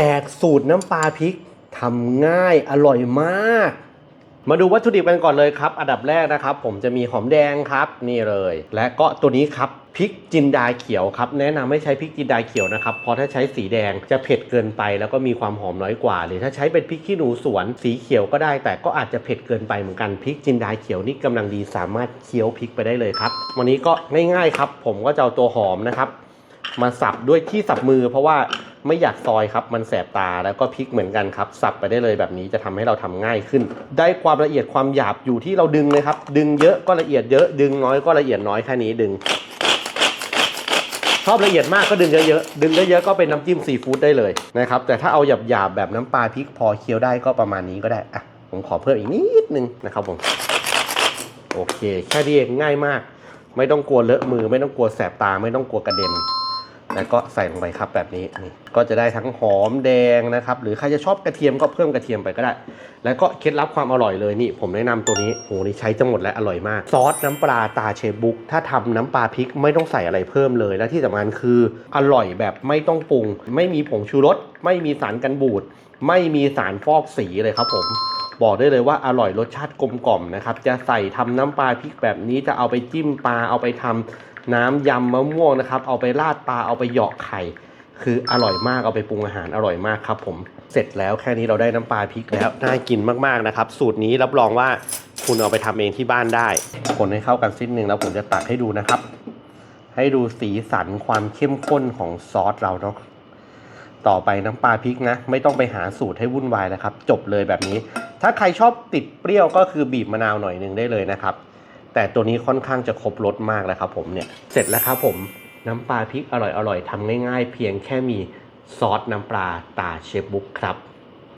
แจกสูตรน้ำปลาพริกทำง่ายอร่อยมาก มาดูวัตถุดิบกันก่อนเลยครับ อันดับแรกนะครับ ผมจะมีหอมแดงครับนี่เลย และก็ตัวนี้ครับพริกจินดาเขียวครับแนะนำไม่ใช้พริกจินดาเขียวนะครับเพราะถ้าใช้สีแดงจะเผ็ดเกินไป แล้วก็มีความหอมน้อยกว่า หรือถ้าใช้เป็นพริกขี้หนูสวนสีเขียวก็ได้ แต่ก็อาจจะเผ็ดเกินไปเหมือนกันพริกจินดาเขียวนี่กำลังดีสามารถเคี้ยวพริกไปได้เลยครับ วันนี้ก็ง่ายๆครับ ผมก็จะเอาตัวหอมนะครับ มาสับด้วยที่สับมือ เพราะว่า ไม่อยากซอยครับ มันแสบตาแล้วก็พลิกเหมือนกันครับ สับไปได้เลยแบบนี้จะทำให้เราทำง่ายขึ้น ได้ความละเอียดความหยาบอยู่ที่เราดึงเลยครับ ดึงเยอะก็ละเอียดเยอะ ดึงน้อยก็ละเอียดน้อยแค่นี้ดึง ชอบละเอียดมากก็ดึงเยอะๆ ดึงเยอะๆก็เป็นน้ำจิ้มซีฟู้ดได้เลยนะครับ แต่ถ้าเอาหยาบๆแบบน้ำปลาพริกพอเคี้ยวได้ก็ประมาณนี้ก็ได้อะผมขอเพิ่มอีกนิดนึงนะครับผม โอเค แค่นี้เองง่ายมาก ไม่ต้องกลัวเลอะมือ ไม่ต้องกลัวแสบตา ไม่ต้องกลัวกระเด็น แล้วก็ใส่ลงไปครับแบบนี้นี่ก็จะได้ทั้งหอมแดงนะครับ หรือใครจะชอบกระเทียมก็เพิ่มกระเทียมไปก็ได้ แล้วก็เคล็ดลับความอร่อยเลยนี่ ผมแนะนำตัวนี้โหนี่ใช้จะหมดและอร่อยมากซอสน้ำปลาตาเชฟบุกถ้าทำน้ำปลาพริกไม่ต้องใส่อะไรเพิ่มเลย และที่สำคัญคืออร่อยแบบไม่ต้องปรุง ไม่มีผงชูรสไม่มีสารกันบูดไม่มีสารฟอกสีเลยครับผม บอกได้เลยว่าอร่อยรสชาติกลมกล่อมนะครับ จะใส่ทำน้ำปลาพริกแบบนี้จะเอาไปจิ้มปลาเอาไปทำน้ำยำมะม่วงนะครับ เอาไปราดปลาเอาไปเหยาะไข่ คืออร่อยมากเอาไปปรุงอาหารอร่อยมากครับผมเสร็จแล้วแค่นี้เราได้น้ำปลาพริกแล้วน่ากินมากๆนะครับ สูตรนี้รับรองว่าคุณเอาไปทำเองที่บ้านได้ คนให้เข้ากันสิ้นหนึ่งแล้วผมจะตักให้ดูนะครับ ให้ดูสีสันความเข้มข้นของซอสเราเนาะต่อไปน้ำปลาพริกนะ ไม่ต้องไปหาสูตรให้วุ่นวายนะครับ จบเลยแบบนี้ ถ้าใครชอบติดเปรี้ยวก็คือบีบมะนาวหน่อยหนึ่งได้เลยนะครับ แต่ตัวนี้ค่อนข้างจะครบรสมากแล้วครับผมเนี่ยเสร็จแล้วครับผมน้ำปลาพริกอร่อยๆทำง่ายๆ เพียงแค่มีซอสน้ำปลาตาเชฟบุ๊กครับ